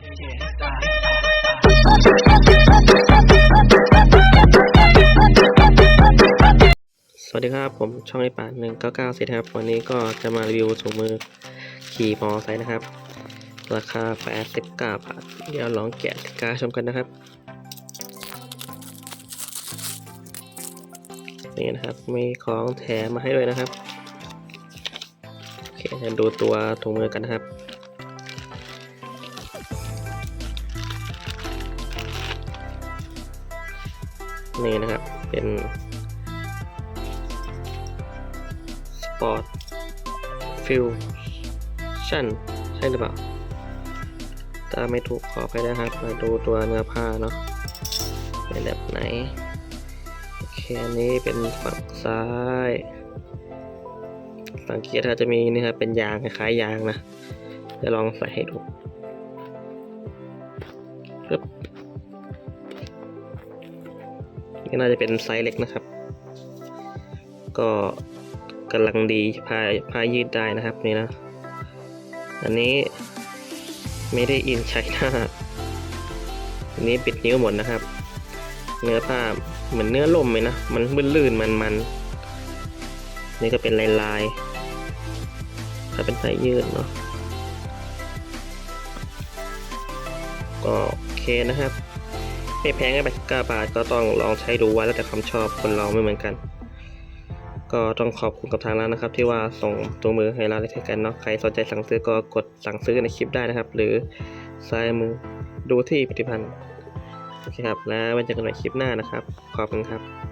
สวัสดีครับ ผมช่องไอป่าหนึ่งเก้าเก้าสิครับ วันนี้ก็จะมารีวิวถุงมือขี่มอไซค์นะครับ ราคาแปดสิบเก้าบาท เดี๋ยวลองแกะกติกาชมกันนะครับนี่นะครับ มีของแถมมาให้ด้วยนะครับ โอเคจะดูตัวถุงมือกันนะครับ นี่นะครับ เป็น Sport Fusion ใช่หรือเปล่าถ้าไม่ถูกขอไปนะครับ มาดูตัวเนื้อผ้าเนาะเป็นแบบไหน โอเค อันนี้เป็นฝั่งซ้ายสังเกตถ้าจะมีนี่ครับเป็นยางคล้ายยางนะจะลองใส่ให้ดูปึ๊บ นี่น่าจะเป็นไซส์เล็กนะครับ ก็กำลังดีพาพายืดได้นะครับนี่นะ อันนี้ไม่ได้อินใช้หน้าอันนี้ปิดนิ้วหมดนะครับ เนื้อผ้าเหมือนเนื้อลมเลยนะ มันลื่นๆมันๆนี่ก็เป็นลายลายถ้าเป็นสายยืดเนาะก็โอเคนะครับ ไม่แพงแค่แปดสิบเก้าบาทก็ต้องลองใช้ดูว่าแล้วแต่ความชอบคนเราไม่เหมือนกัน ก็ต้องขอบคุณกับทางร้านนะครับ ที่ว่าส่งตัวมือให้เราได้ใช้กันเนาะใครสนใจสั่งซื้อก็กดสั่งซื้อในคลิปได้นะครับ หรือซ้ายมือดูที่ผลิตภัณฑ์โอเคครับ แล้วไว้เจอกันใหม่คลิปหน้านะครับ ขอบคุณครับ